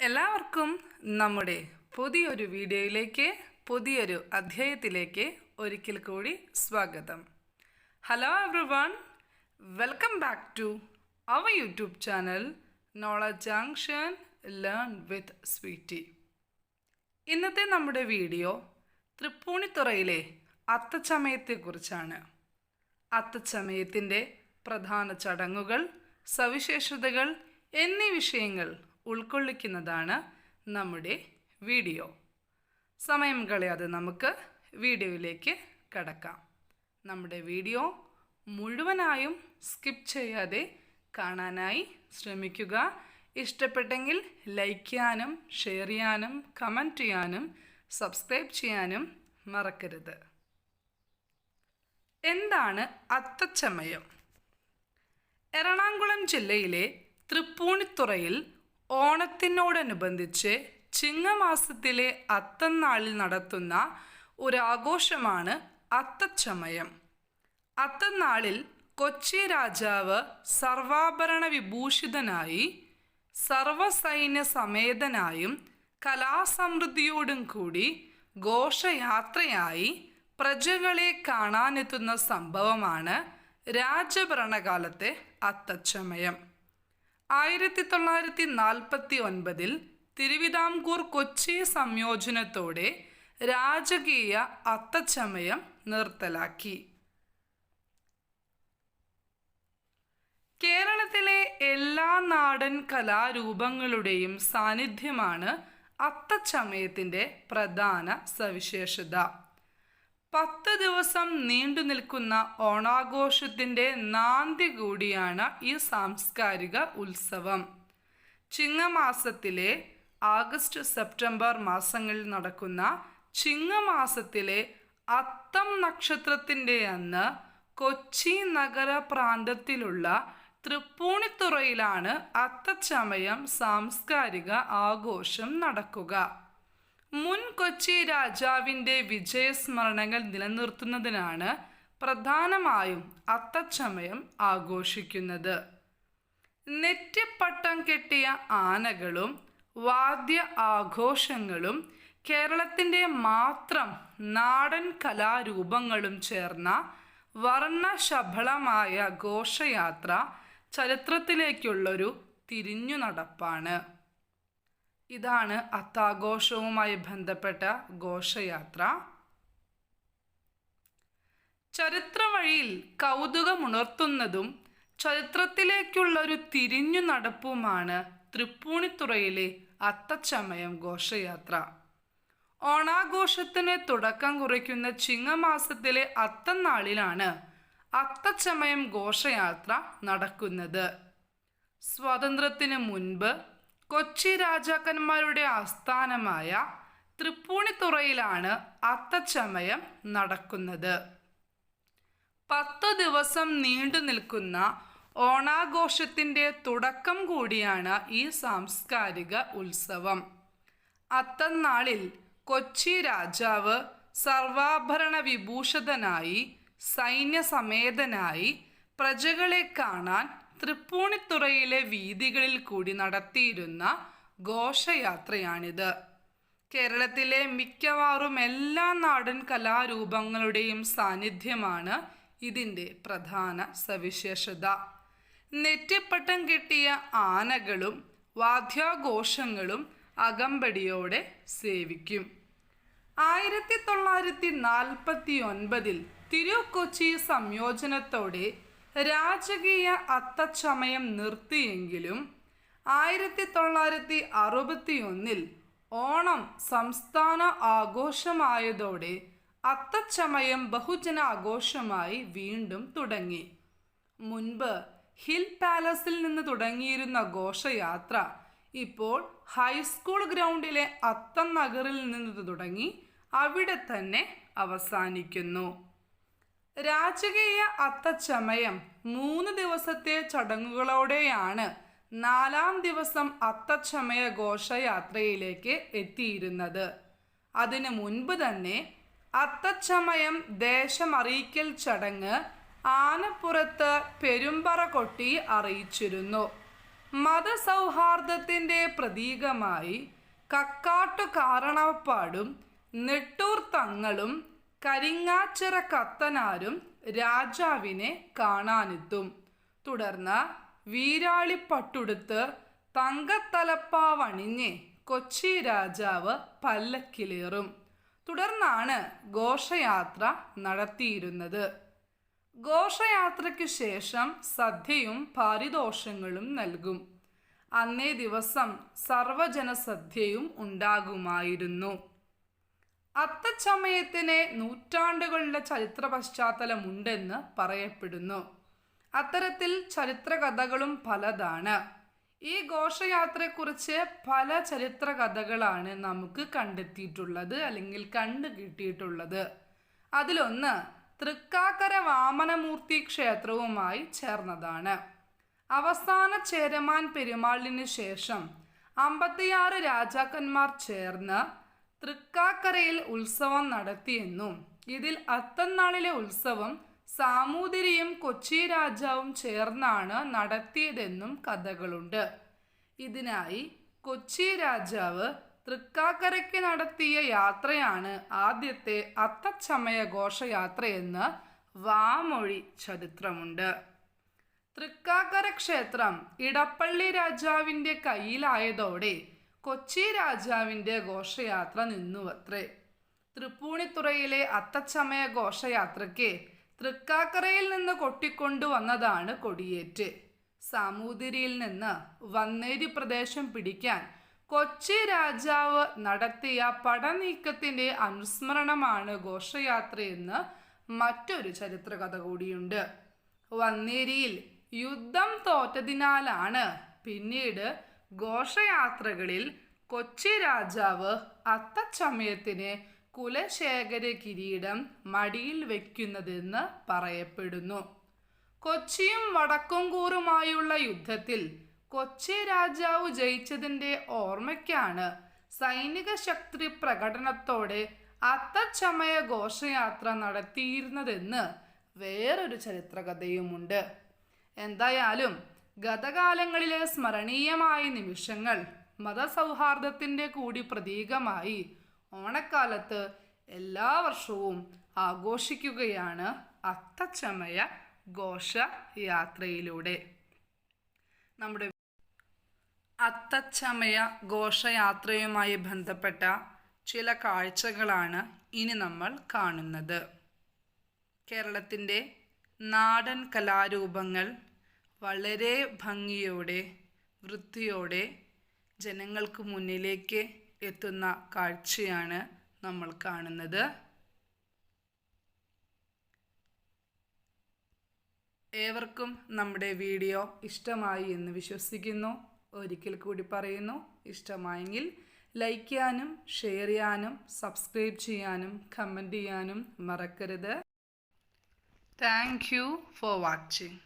എല്ലാവർക്കും നമ്മുടെ പുതിയൊരു വീഡിയോയിലേക്ക് പുതിയൊരു അധ്യായത്തിലേക്ക് ഒരിക്കൽ കൂടി സ്വാഗതം. Hello every welcome back to our YouTube channel knowledge junction learn with Sweety ഇന്നത്തെ നമ്മുടെ വീഡിയോ തൃപ്പൂണിത്തുറയിലെ അത്തച്ചമയത്തെക്കുറിച്ചാണ്. അത്തച്ചമയത്തിന്റെ പ്രധാന ചടങ്ങുകൾ സവിശേഷതകൾ എന്നീ വിഷയങ്ങൾ ഉൾക്കൊള്ളിക്കുന്നതാണ് നമ്മുടെ വീഡിയോ. സമയം കളയാതെ നമുക്ക് വീഡിയോയിലേക്ക് കടക്കാം. നമ്മുടെ വീഡിയോ മുഴുവനായും സ്കിപ്പ് ചെയ്യാതെ കാണാനായി ശ്രമിക്കുക. ഇഷ്ടപ്പെട്ടെങ്കിൽ ലൈക്ക് ചെയ്യാനും ഷെയർ ചെയ്യാനും കമന്റ് ചെയ്യാനും സബ്സ്ക്രൈബ് ചെയ്യാനും മറക്കരുത്. എന്താണ് അത്തച്ചമയം? എറണാകുളം ജില്ലയിലെ തൃപ്പൂണിത്തുറയിൽ ഓണത്തിനോടനുബന്ധിച്ച് ചിങ്ങമാസത്തിലെ അത്തന്നാളിൽ നടത്തുന്ന ഒരാഘോഷമാണ് അത്തച്ചമയം. അത്തന്നാളിൽ കൊച്ചി രാജാവ് സർവാഭരണ വിഭൂഷിതനായി സർവസൈന്യ സമേതനായും കലാസമൃദ്ധിയോടും കൂടി ഘോഷയാത്രയായി പ്രജകളെ കാണാനെത്തുന്ന സംഭവമാണ് രാജഭരണകാലത്തെ അത്തച്ചമയം. ആയിരത്തി തൊള്ളായിരത്തി നാൽപ്പത്തി ഒൻപതിൽ തിരുവിതാംകൂർ കൊച്ചി സംയോജനത്തോടെ രാജകീയ അത്തച്ചമയം നിർത്തലാക്കി. കേരളത്തിലെ എല്ലാ നാടൻ കലാരൂപങ്ങളുടെയും സാന്നിധ്യമാണ് അത്തച്ചമയത്തിന്റെ പ്രധാന സവിശേഷത. പത്ത് ദിവസം നീണ്ടു നിൽക്കുന്ന ഓണാഘോഷത്തിന്റെ നാന്തി കൂടിയാണ് ഈ സാംസ്കാരിക ഉത്സവം. ചിങ്ങമാസത്തിലെ ആഗസ്റ്റ് സെപ്റ്റംബർ മാസങ്ങളിൽ നടക്കുന്ന ചിങ്ങമാസത്തിലെ അത്തം നക്ഷത്രത്തിന്റെ അന്ന് കൊച്ചി നഗര പ്രാന്തത്തിലുള്ള തൃപ്പൂണിത്തുറയിലാണ് അത്തച്ചമയം സാംസ്കാരിക ആഘോഷം നടക്കുക. മുൻ കൊച്ചി രാജാവിന്റെ വിജയസ്മരണകൾ നിലനിർത്തുന്നതിനാണ് പ്രധാനമായും അത്തച്ചമയം ആഘോഷിക്കുന്നത്. നെറ്റിപ്പട്ടം കെട്ടിയ ആനകളും വാദ്യ ആഘോഷങ്ങളും കേരളത്തിന്റെ മാത്രം നാടൻ കലാരൂപങ്ങളും ചേർന്ന വർണശബളമായ ഘോഷയാത്ര ചരിത്രത്തിലേക്കുള്ളൊരു തിരിഞ്ഞു നടപ്പാണ് ഇതാണ് അത്താഘോഷവുമായി ബന്ധപ്പെട്ട ഘോഷയാത്ര. ചരിത്ര വഴിയിൽ കൗതുകമുണർത്തുന്നതും ചരിത്രത്തിലേക്കുള്ള ഒരു തിരിഞ്ഞു നടപ്പുമാണ് തൃപ്പൂണിത്തുറയിലെ അത്തച്ചമയം ഘോഷയാത്ര. ഓണാഘോഷത്തിന് തുടക്കം കുറിക്കുന്ന ചിങ്ങമാസത്തിലെ അത്തനാളിലാണ് അത്തച്ചമയം ഘോഷയാത്ര നടക്കുന്നത്. സ്വാതന്ത്ര്യത്തിന് മുൻപ് കൊച്ചി രാജാക്കന്മാരുടെ ആസ്ഥാനമായ തൃപ്പൂണിത്തുറയിലാണ് അത്തച്ചമയം നടക്കുന്നത്. പത്തു ദിവസം നീണ്ടു നിൽക്കുന്ന ഓണാഘോഷത്തിന്റെ തുടക്കം കൂടിയാണ് ഈ സാംസ്കാരിക ഉത്സവം. അത്തന്നാളിൽ കൊച്ചി രാജാവ് സർവാഭരണ വിഭൂഷിതനായി സൈന്യസമേതനായി പ്രജകളെ കാണാൻ തൃപ്പൂണിത്തുറയിലെ വീതികളിൽ കൂടി നടത്തിയിരുന്ന ഘോഷയാത്രയാണിത്. കേരളത്തിലെ മിക്കവാറും എല്ലാ നാടൻ കലാരൂപങ്ങളുടെയും സാന്നിധ്യമാണ് ഇതിന്റെ പ്രധാന സവിശേഷത. നെറ്റിപ്പട്ടം കെട്ടിയ ആനകളും വാദ്യാഘോഷങ്ങളും അകമ്പടിയോടെ സേവിക്കും. ആയിരത്തി തൊള്ളായിരത്തി നാൽപ്പത്തി ഒൻപതിൽ തിരുക്കൊച്ചി സംയോജനത്തോടെ രാജകീയ അത്തച്ചമയം നിർത്തിയെങ്കിലും ആയിരത്തി തൊള്ളായിരത്തി അറുപത്തി ഒന്നിൽ ഓണം സംസ്ഥാന ആഘോഷമായതോടെ അത്തച്ചമയം ബഹുജന ആഘോഷമായി വീണ്ടും തുടങ്ങി. മുൻപ് ഹിൽ പാലസിൽ നിന്ന് തുടങ്ങിയിരുന്ന ഘോഷയാത്ര ഇപ്പോൾ ഹൈസ്കൂൾ ഗ്രൗണ്ടിലെ അത്തം നഗറിൽ നിന്ന് തുടങ്ങി അവിടെ തന്നെ അവസാനിക്കുന്നു. രാജകീയ അത്തച്ചമയം മൂന്ന് ദിവസത്തെ ചടങ്ങുകളോടെയാണ് നാലാം ദിവസം അത്തച്ചമയ ഘോഷയാത്രയിലേക്ക് എത്തിയിരുന്നത്. അതിനു മുൻപ് തന്നെ അത്തച്ചമയം ദേശമറിയിക്കൽ ചടങ്ങ് ആനപ്പുറത്ത് പെരുമ്പറ കൊട്ടി അറിയിച്ചിരുന്നു. മതസൗഹാർദ്ദത്തിന്റെ പ്രതീകമായി കക്കാട്ടു കാരണവപ്പാടും നെട്ടൂർ തങ്ങളും കരിങ്ങാച്ചിറ കത്തനാരും രാജാവിനെ കാണാനെത്തും. തുടർന്ന് വീരാളിപ്പട്ടുടുത്ത് തങ്കത്തലപ്പാവണിഞ്ഞ് കൊച്ചി രാജാവ് പല്ലക്കിലേറും. തുടർന്നാണ് ഘോഷയാത്ര നടത്തിയിരുന്നത്. ഘോഷയാത്രയ്ക്ക് ശേഷം സദ്യയും പാരിതോഷങ്ങളും നൽകും. അന്നേ ദിവസം സർവജനസദ്യയും ഉണ്ടാകുമായിരുന്നു. അത്തച്ചമയത്തിന് നൂറ്റാണ്ടുകളുടെ ചരിത്ര പശ്ചാത്തലമുണ്ടെന്ന് പറയപ്പെടുന്നു. അത്തരത്തിൽ ചരിത്ര കഥകളും പലതാണ്. ഈ ഘോഷയാത്രയെക്കുറിച്ച് പല ചരിത്ര കഥകളാണ് നമുക്ക് കണ്ടെത്തിയിട്ടുള്ളത് അല്ലെങ്കിൽ കണ്ടു കിട്ടിയിട്ടുള്ളത്. അതിലൊന്ന് തൃക്കാക്കര വാമനമൂർത്തി ക്ഷേത്രവുമായി ചേർന്നതാണ്. അവസാന ചേരമാൻ പെരുമാളിന് ശേഷം അമ്പത്തിയാറ് രാജാക്കന്മാർ ചേർന്ന് തൃക്കാക്കരയിൽ ഉത്സവം നടത്തിയെന്നും ഇതിൽ അത്തന്നാളിലെ ഉത്സവം സാമൂതിരിയും കൊച്ചി രാജാവും ചേർന്നാണ് നടത്തിയതെന്നും കഥകളുണ്ട്. ഇതിനായി കൊച്ചി രാജാവ് തൃക്കാക്കരയ്ക്ക് നടത്തിയ യാത്രയാണ് ആദ്യത്തെ അത്തച്ചമയ ഘോഷയാത്രയെന്ന് വാമൊഴി ചരിത്രമുണ്ട്. തൃക്കാക്കര ക്ഷേത്രം ഇടപ്പള്ളി രാജാവിന്റെ കയ്യിലായതോടെ കൊച്ചി രാജാവിന്റെ ഘോഷയാത്ര നിന്നുവത്രേ. തൃപ്പൂണിത്തുറയിലെ അത്തച്ചമയ ഘോഷയാത്രയ്ക്ക് തൃക്കാക്കരയിൽ നിന്ന് കൊട്ടിക്കൊണ്ടുവന്നതാണ് കൊടിയേറ്റ്. സാമൂതിരിയിൽ നിന്ന് വന്നേരി പ്രദേശം പിടിക്കാൻ കൊച്ചി രാജാവ് നടത്തിയ പടനീക്കത്തിന്റെ അനുസ്മരണമാണ് ഘോഷയാത്രയെന്ന് മറ്റൊരു ചരിത്രകഥ കൂടിയുണ്ട്. വന്നേരിയിൽ യുദ്ധം തോറ്റതിനാലാണ് പിന്നീട് ഘോഷയാത്രകളിൽ കൊച്ചി രാജാവ് അത്തച്ചമയത്തിന് കുലശേഖര കിരീടം മടിയിൽ വയ്ക്കുന്നതെന്ന് പറയപ്പെടുന്നു. കൊച്ചിയും വടക്കുംകൂറുമായുള്ള യുദ്ധത്തിൽ കൊച്ചി രാജാവ് ജയിച്ചതിന്റെ ഓർമ്മയ്ക്കാണ് സൈനിക ശക്തി പ്രകടനത്തോടെ അത്തച്ചമയ ഘോഷയാത്ര നടത്തിയിരുന്നതെന്ന് വേറൊരു ചരിത്രകഥയുമുണ്ട്. എന്തായാലും ഗതകാലങ്ങളിലെ സ്മരണീയമായ നിമിഷങ്ങൾ മതസൗഹാർദ്ദത്തിന്റെ കൂടി പ്രതീകമായി ഓണക്കാലത്ത് എല്ലാ വർഷവും ആഘോഷിക്കുകയാണ് അത്തച്ചമയ ഘോഷയാത്രയിലൂടെ. നമ്മുടെ അത്തച്ചമയ ഘോഷയാത്രയുമായി ബന്ധപ്പെട്ട ചില കാഴ്ചകളാണ് ഇനി നമ്മൾ കാണുന്നത്. കേരളത്തിന്റെ നാടൻ കലാരൂപങ്ങൾ വളരെ ഭംഗിയോടെ വൃത്തിയോടെ ജനങ്ങൾക്ക് മുന്നിലേക്ക് എത്തുന്ന കാഴ്ചയാണ് നമ്മൾ കാണുന്നത്. ഏവർക്കും നമ്മുടെ വീഡിയോ ഇഷ്ടമായി എന്ന് വിശ്വസിക്കുന്നു. ഒരിക്കൽ കൂടി പറയുന്നു ഇഷ്ടമായെങ്കിൽ ലൈക്ക് ചെയ്യാനും ഷെയർ ചെയ്യാനും സബ്സ്ക്രൈബ് ചെയ്യാനും കമന്റ് ചെയ്യാനും മറക്കരുത്. Thank you for watching